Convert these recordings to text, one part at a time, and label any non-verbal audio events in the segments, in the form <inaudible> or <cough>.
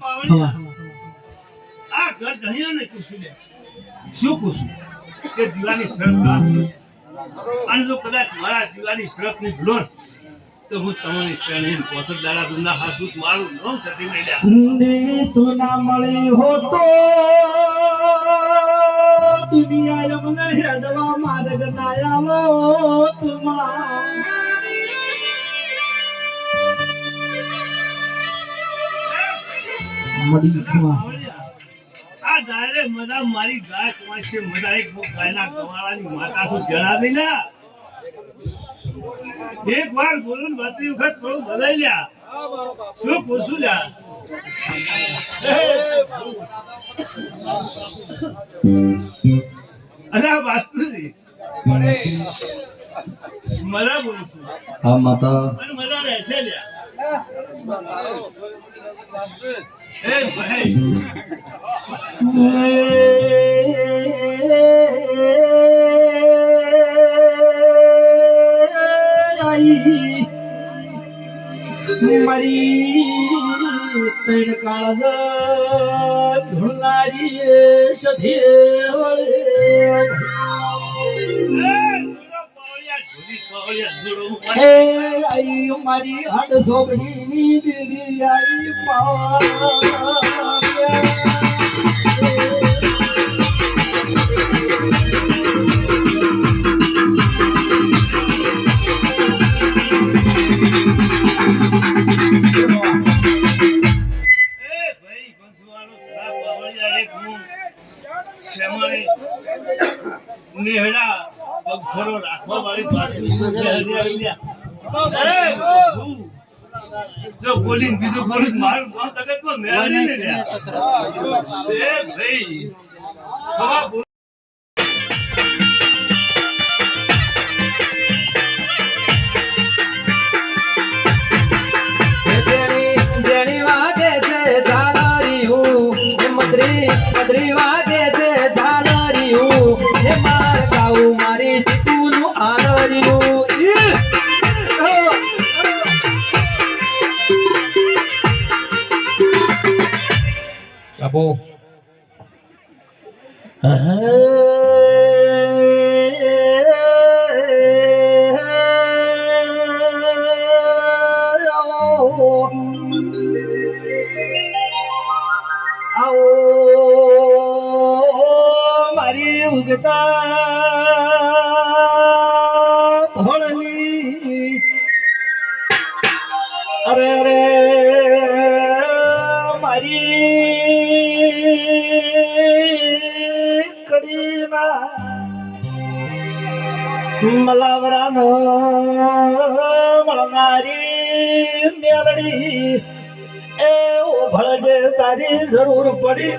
પાવડિયા આ ઘર લે શું કુછું કે દીવાની શરત અને જો કદાચ મારા દીવાની શરતની ભૂલો તો હું તમને ત્રણેય પોસઠ દાડા દુના હાસુત મારું નામ સતી મેળ્યા ના મળી દુનિયા મને હેડવા માર્ગ ના આલો તુમા મળી ખવા આ ડાયરે મજા મારી ગાય કમાશે મજા એક હું ગાયના કમાળાની માતા શું જણા દઈ એક વાર બોલું ને વખત થોડું બદલાઈ લ્યા શું પૂછું લ્યા? અલ્યા વાસ્તુજી મજા બોલું છું. હા માતા. મજા રહેશે લ્યા. એ ભાઈ. મારી તૈણ કાળ ધૂળનારી સધી વળે મારી હડ સોબડી ની દીદી આઈ પાવા નેહડા પગભરો રાખવા વાળી પાછી જો બોલીને બીજું બોલું મારું કામ તકતમાં મેળવી ને. એ ભાઈ ખવા બોલ આવો મારી ઉગતા ભોળની અરે અરે. કડીના મલાવરાનો મળનારી મેલડી. એ ભળજે તારી જરૂર પડી.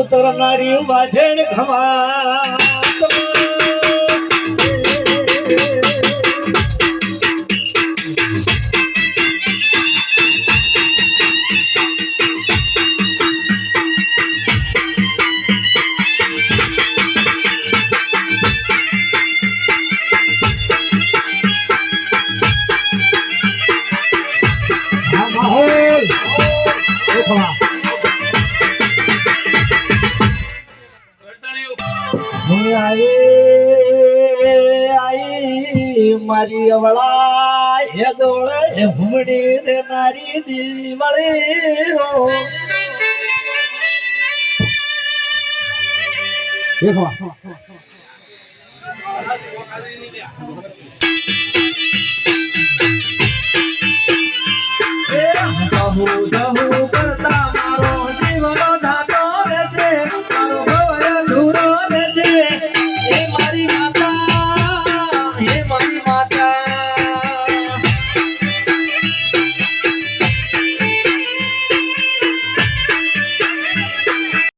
ઉતરનારી વાજણ ખમા માહોલ ઓ આઈ મારી અવળા હે દોળે હે ભૂમડી રે મારી દેવી વળી. હો દેખો. <laughs>